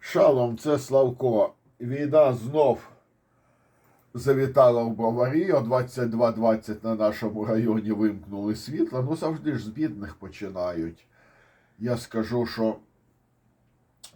Шалом, це Славко. Війна знов завітала в Броварі. О 22.20 на нашому районі вимкнули світло. Ну завжди ж з бідних починають. Я скажу, що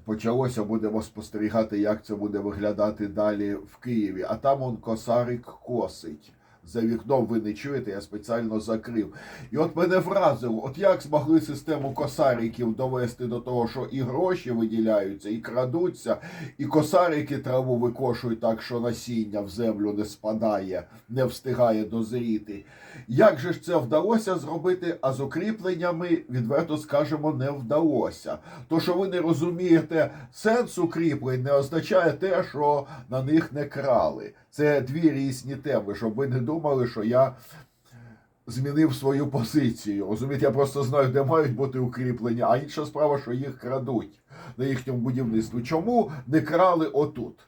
почалося, будемо спостерігати, як це буде виглядати далі в Києві. А там он косарик косить. За вікном ви не чуєте, я спеціально закрив. І от мене вразило, от як змогли систему косариків довести до того, що і гроші виділяються, і крадуться, і косарики траву викошують так, що насіння в землю не спадає, не встигає дозріти. Як же ж це вдалося зробити, а з укріпленнями, відверто скажемо, не вдалося. То, що ви не розумієте сенс укріплень, не означає те, що на них не крали. Це дві різні теми, щоб ви не думали, що я змінив свою позицію. Розумієте, я просто знаю, де мають бути укріплення, а інша справа, що їх крадуть на їхньому будівництві. Чому не крали отут?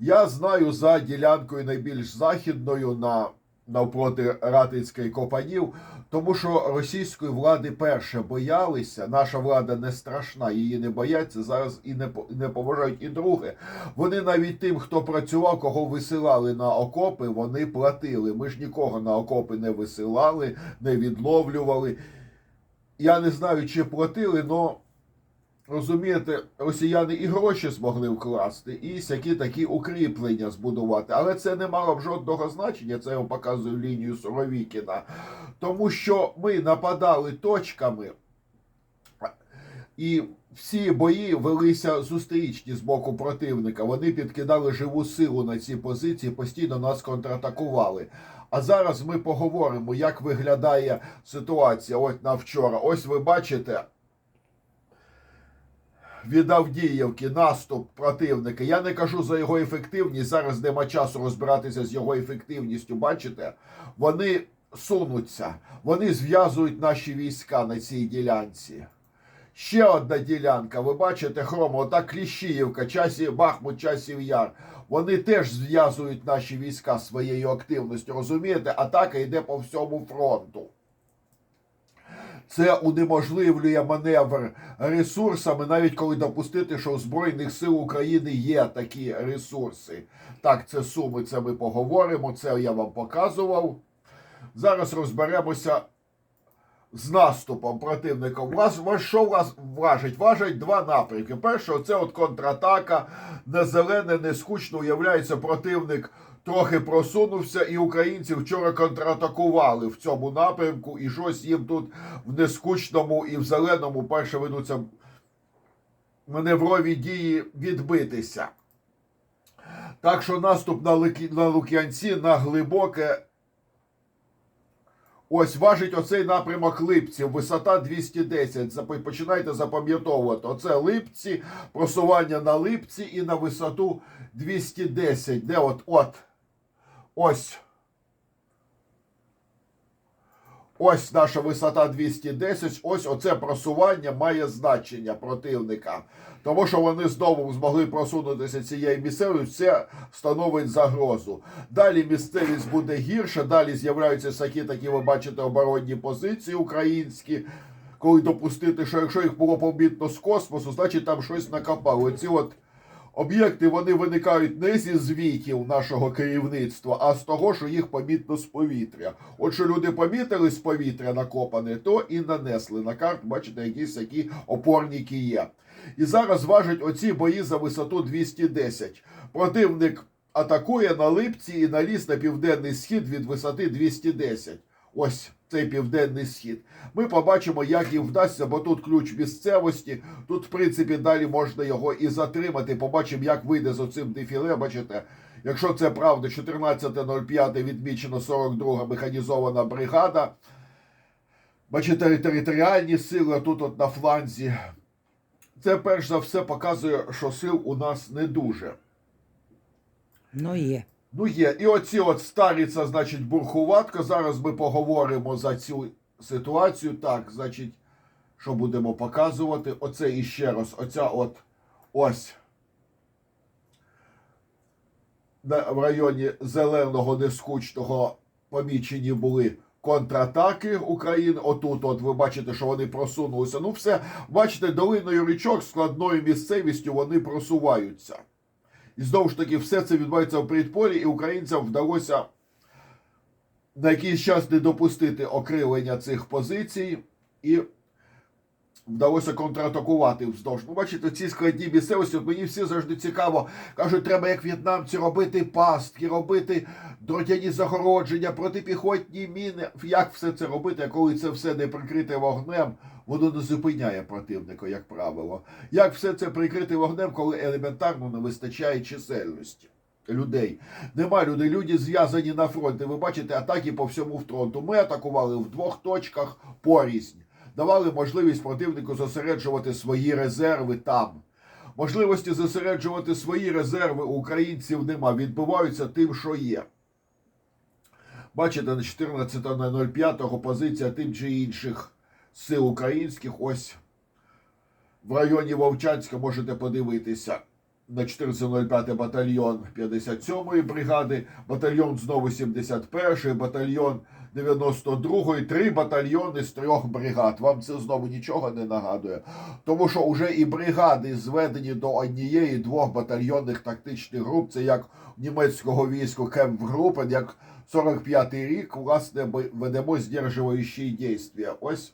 Я знаю за ділянкою найбільш західною на навпроти Ратицької Копанів, тому що російської влади перше боялися. Наша влада не страшна, її не бояться зараз і не не поважають. І друге, вони навіть тим, хто працював, кого висилали на окопи, вони платили. Ми ж нікого на окопи не висилали, не відловлювали. Я не знаю, чи платили, але розумієте, росіяни і гроші змогли вкласти, і всякі такі укріплення збудувати. Але це не мало б жодного значення. Це я вам показую лінію Суровікіна. Тому що ми нападали точками. І всі бої велися зустрічні з боку противника. Вони підкидали живу силу на ці позиції, постійно нас контратакували. А зараз ми поговоримо, як виглядає ситуація. От на вчора. Ось ви бачите. Від Авдіївки наступ противника. Я не кажу за його ефективність. Зараз нема часу розбиратися з його ефективністю. Бачите, вони сунуться, вони зв'язують наші війська на цій ділянці. Ще одна ділянка. Ви бачите, хромо, ота Кліщіївка, часів Бахмут, часів Яр. Вони теж зв'язують наші війська своєю активністю. Розумієте, атака йде по всьому фронту. Це унеможливлює маневр ресурсами, навіть коли допустити, що у Збройних сил України є такі ресурси. Так, це суми, це ми поговоримо, це я вам показував. Зараз розберемося з наступом противника. Вас, вас що вас важить? Важать два напрямки. Перше, це от контратака, не зелене, не скучно. Уявляється, противник трохи просунувся, і українці вчора контратакували в цьому напрямку, і щось їм тут в нескучному і в зеленому перше ведуться маневрові дії відбитися. Так що наступ на, Лики, на Лук'янці на глибоке. Ось важить оцей напрямок Липців, висота 210. Починайте запам'ятовувати. Оце Липці, просування на Липці і на висоту 210. Де от, от. Ось. Ось наша висота 210. Ось оце просування має значення противника. Тому що вони знову змогли просунутися цією місцевістю, це становить загрозу. Далі місцевість буде гірша, далі з'являються всякі такі, ви бачите, оборонні позиції українські. Коли допустити, що якщо їх було помітно з космосу, значить там щось накопали. Ці от об'єкти вони виникають не зі звітів нашого керівництва, а з того, що їх помітно з повітря. От що люди помітили з повітря накопане, то і нанесли на карту, бачите, якісь такі опорники є. І зараз важать оці бої за висоту 210. Противник атакує на липці і наліз на південний схід від висоти 210. Ось цей південний схід. Ми побачимо, як їм вдасться, бо тут ключ місцевості. Тут, в принципі, далі можна його і затримати. Побачимо, як вийде з оцим дефіле. Бачите, якщо це правда, 14.05 відмічено 42 механізована бригада. Бачите, територіальні сили тут от на фланзі. Це перш за все показує, що сил у нас не дуже. Ну є. Ну є. І оці от старіця, значить, бурхуватка. Зараз ми поговоримо за цю ситуацію. Так, значить, що будемо показувати? Оце іще раз. Оця от ось. В районі зеленого нескучного помічені були контратаки України. Отут, от ви бачите, що вони просунулися. Ну, все, бачите, долиною річок, складною місцевістю вони просуваються. І знову ж таки, все це відбувається в передполі, і українцям вдалося на якийсь час не допустити окрилення цих позицій. І вдалося контратакувати вздовж. Ну, бачите, ці складні місцевості, от мені всі завжди цікаво. Кажуть, треба як в'єтнамці робити пастки, робити дротяні загородження, протипіхотні міни. Як все це робити, коли це все не прикрите вогнем, воно не зупиняє противника, як правило. Як все це прикрити вогнем, коли елементарно не вистачає чисельності? Людей нема людей, люди зв'язані на фронті. Ви бачите атаки по всьому фронту. Ми атакували в двох точках порізнь, давали можливість противнику зосереджувати свої резерви там. Можливості зосереджувати свої резерви українців нема. Відбуваються тим, що є. Бачите, на 14.05 позиція тим чи інших сил українських. Ось в районі Вовчанська можете подивитися. На 14.05 батальйон 57-ї бригади, батальйон знову 71-ї, батальйон 92-ї, три батальйони з трьох бригад. Вам це знову нічого не нагадує. Тому що вже і бригади зведені до однієї двох батальйонних тактичних груп. Це як німецького війську Кемпгрупен, як 45-й рік, власне, ми ведемо здержуючі дійства. Ось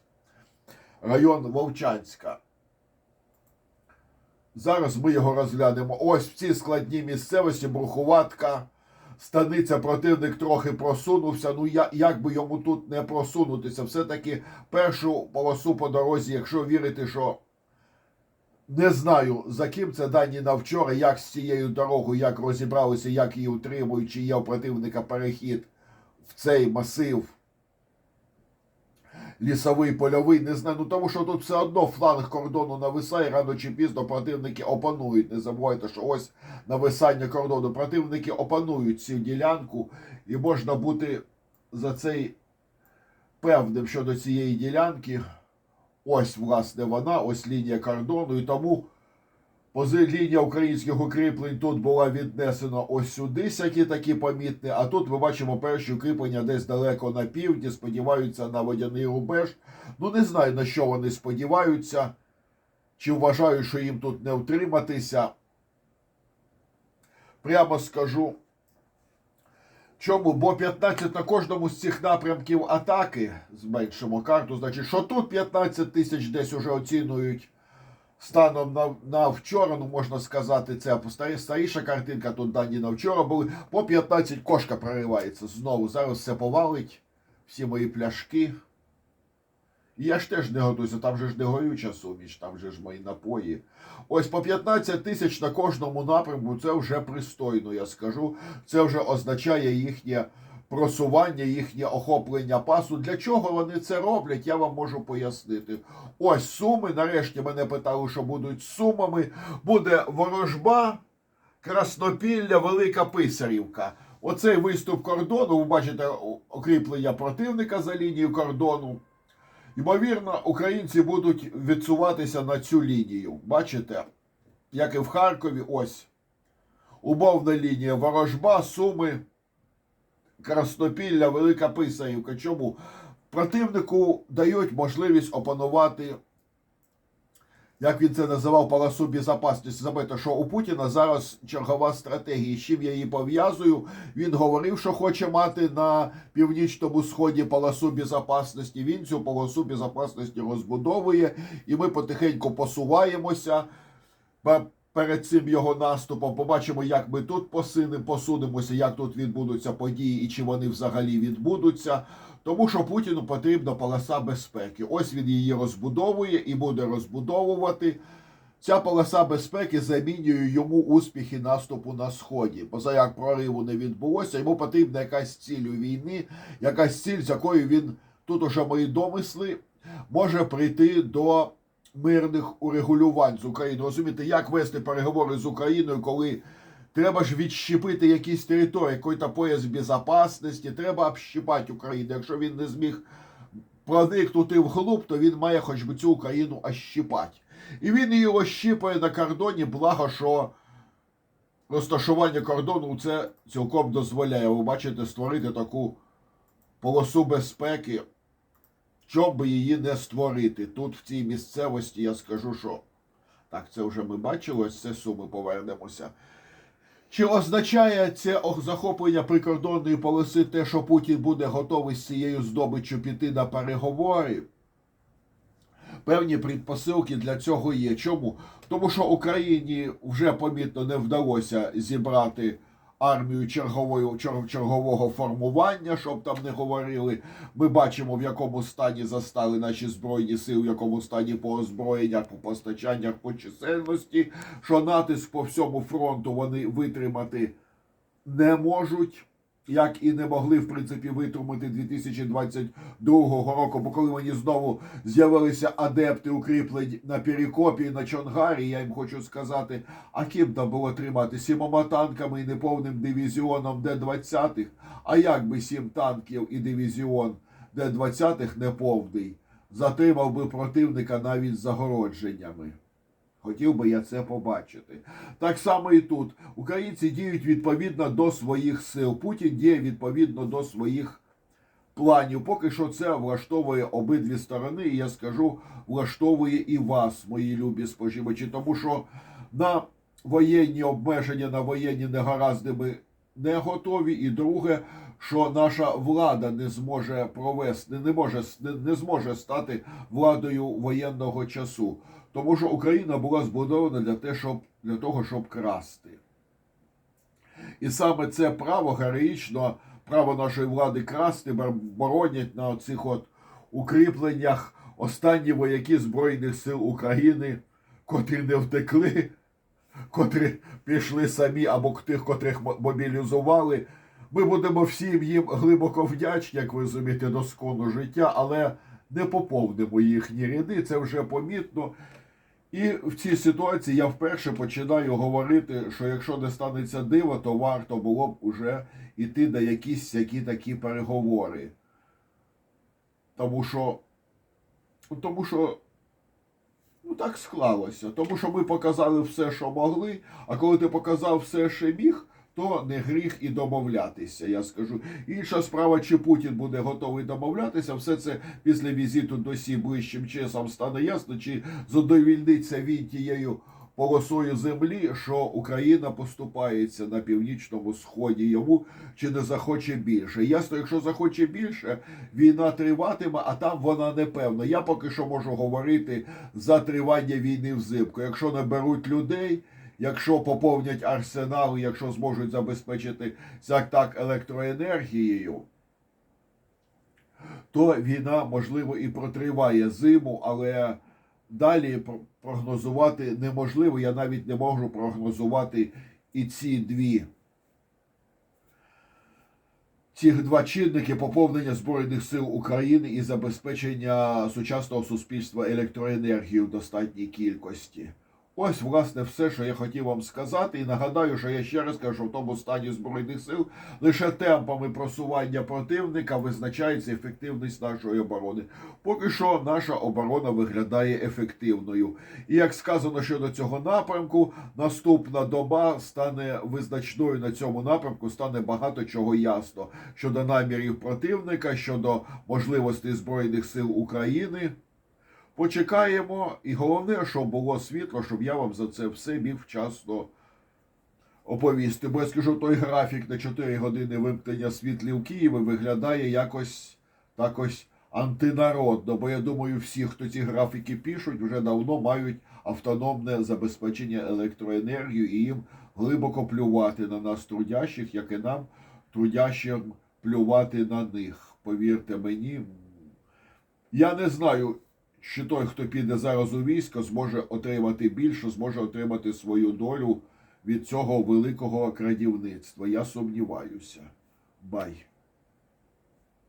район Вовчанська. Зараз ми його розглянемо. Ось в цій складній місцевості Брухуватка. Станиця противник трохи просунувся. Ну я, як би йому тут не просунутися? Все-таки першу полосу по дорозі, якщо вірити, що не знаю, за ким це дані на вчора, як з цією дорогою, як розібралися, як її утримують, чи є у противника перехід в цей масив лісовий, польовий, не знаю. Ну тому що тут все одно фланг кордону нависає, рано чи пізно противники опанують. Не забувайте, що ось нависання кордону. Противники опанують цю ділянку, і можна бути за цей певним щодо цієї ділянки. Ось, власне, вона, ось лінія кордону, і тому пози лінія українських укріплень тут була віднесена ось сюди, всякі такі помітні. А тут ми бачимо перші укріплення десь далеко на півдні, сподіваються на водяний рубеж. Ну не знаю на що вони сподіваються, чи вважають, що їм тут не втриматися. Прямо скажу. Чому? Бо 15 на кожному з цих напрямків атаки, зменшимо карту, значить, що тут 15 тисяч десь уже оцінюють станом на, на вчора, ну можна сказати, це старі- старіша картинка, тут дані на вчора були. По 15 кошка проривається знову. Зараз все повалить, всі мої пляшки. І я ж теж не готуюся, там же ж не горюча суміш, там же ж мої напої. Ось по 15 тисяч на кожному напрямку це вже пристойно, я скажу. Це вже означає їхнє просування, їхнє охоплення пасу. Для чого вони це роблять, я вам можу пояснити. Ось суми. Нарешті мене питали, що будуть сумами. Буде ворожба, Краснопілля, Велика Писарівка. Оцей виступ кордону, ви бачите окріплення противника за лінією кордону. Ймовірно, українці будуть відсуватися на цю лінію. Бачите? Як і в Харкові, ось. Умовна лінія ворожба, суми, Краснопілля, Велика Писарівка. Чому? Противнику дають можливість опанувати, як він це називав, полосу безпечності. Забайте, що у Путіна зараз чергова стратегія. З чим я її пов'язую? Він говорив, що хоче мати на північному сході полосу безпечності. Він цю полосу безпечності розбудовує, і ми потихеньку посуваємося. Пе- Перед цим його наступом побачимо, як ми тут посинемо, посунемося, як тут відбудуться події і чи вони взагалі відбудуться. Тому що Путіну потрібна полоса безпеки. Ось він її розбудовує і буде розбудовувати. Ця полоса безпеки замінює йому успіхи наступу на сході. Поза як прориву не відбулося, йому потрібна якась ціль у війни, якась ціль, з якою він тут уже мої домисли може прийти до мирних урегулювань з Україною. Розумієте, як вести переговори з Україною, коли треба ж відщепити якісь території, якийсь пояс безпечності, треба общипати Україну. Якщо він не зміг проникнути вглуб, то він має хоч би цю Україну ощипати. І він її ощипає на кордоні, благо, що розташування кордону це цілком дозволяє. Ви бачите, створити таку полосу безпеки, щоб її не створити. Тут в цій місцевості я скажу, що так, це вже ми бачили, ось це суми повернемося. Чи означає це захоплення прикордонної полоси те, що Путін буде готовий з цією здобиччю піти на переговори? Певні предпосилки для цього є. Чому? Тому що Україні вже помітно не вдалося зібрати армію чергової, чер- чергового формування, щоб там не говорили. Ми бачимо, в якому стані застали наші збройні сили, в якому стані по озброєннях, по постачаннях, по чисельності, що натиск по всьому фронту вони витримати не можуть. Як і не могли, в принципі, витримати 2022 року, бо коли вони знову з'явилися адепти укріплень на Перекопі на Чонгарі, я їм хочу сказати, а ким там було тримати? Сімома танками і неповним дивізіоном Д-20? А як би сім танків і дивізіон Д-20 неповний затримав би противника навіть загородженнями? Хотів би я це побачити. Так само і тут. Українці діють відповідно до своїх сил. Путін діє відповідно до своїх планів. Поки що це влаштовує обидві сторони, і я скажу, влаштовує і вас, мої любі споживачі, тому що на воєнні обмеження, на воєнні негаразди ми не готові. І друге, що наша влада не зможе провести, не може не, не зможе стати владою воєнного часу. Тому що Україна була збудована для, те, щоб, для того, щоб красти. І саме це право героїчно, право нашої влади красти, боронять на цих укріпленнях останні вояки Збройних сил України, котрі не втекли, котрі пішли самі або тих, котрих мобілізували. Ми будемо всім їм глибоко вдячні, як ви розумієте, до скону життя, але не поповнимо їхні ряди, це вже помітно. І в цій ситуації я вперше починаю говорити, що якщо не станеться диво, то варто було б уже йти на якісь які такі переговори. Тому що, тому що ну так склалося. Тому що ми показали все, що могли, а коли ти показав все, що міг, то не гріх і домовлятися. Я скажу. Інша справа, чи Путін буде готовий домовлятися, все це після візиту до Сі ближчим часом стане ясно, чи задовільниться він тією полосою землі, що Україна поступається на північному сході йому, чи не захоче більше. Ясно, якщо захоче більше, війна триватиме, а там вона непевна. Я поки що можу говорити за тривання війни взимку. Якщо не беруть людей. Якщо поповнять арсенали, якщо зможуть забезпечити так електроенергією, то війна, можливо, і протриває зиму, але далі прогнозувати неможливо. Я навіть не можу прогнозувати і ці дві. Ці два чинники поповнення Збройних сил України і забезпечення сучасного суспільства електроенергією в достатній кількості. Ось, власне, все, що я хотів вам сказати. І нагадаю, що я ще раз кажу, в тому стані Збройних сил лише темпами просування противника визначається ефективність нашої оборони. Поки що наша оборона виглядає ефективною. І як сказано щодо цього напрямку, наступна доба стане визначною на цьому напрямку, стане багато чого ясно щодо намірів противника, щодо можливостей Збройних сил України. Почекаємо, і головне, щоб було світло, щоб я вам за це все міг вчасно оповісти. Бо я скажу, той графік на 4 години вимкнення світла в Києві виглядає якось так антинародно. Бо я думаю, всі, хто ці графіки пишуть, вже давно мають автономне забезпечення електроенергією і їм глибоко плювати на нас трудящих, як і нам, трудящим, плювати на них. Повірте мені. Я не знаю, чи той, хто піде зараз у військо, зможе отримати більше, зможе отримати свою долю від цього великого крадівництва. Я сумніваюся. Бай.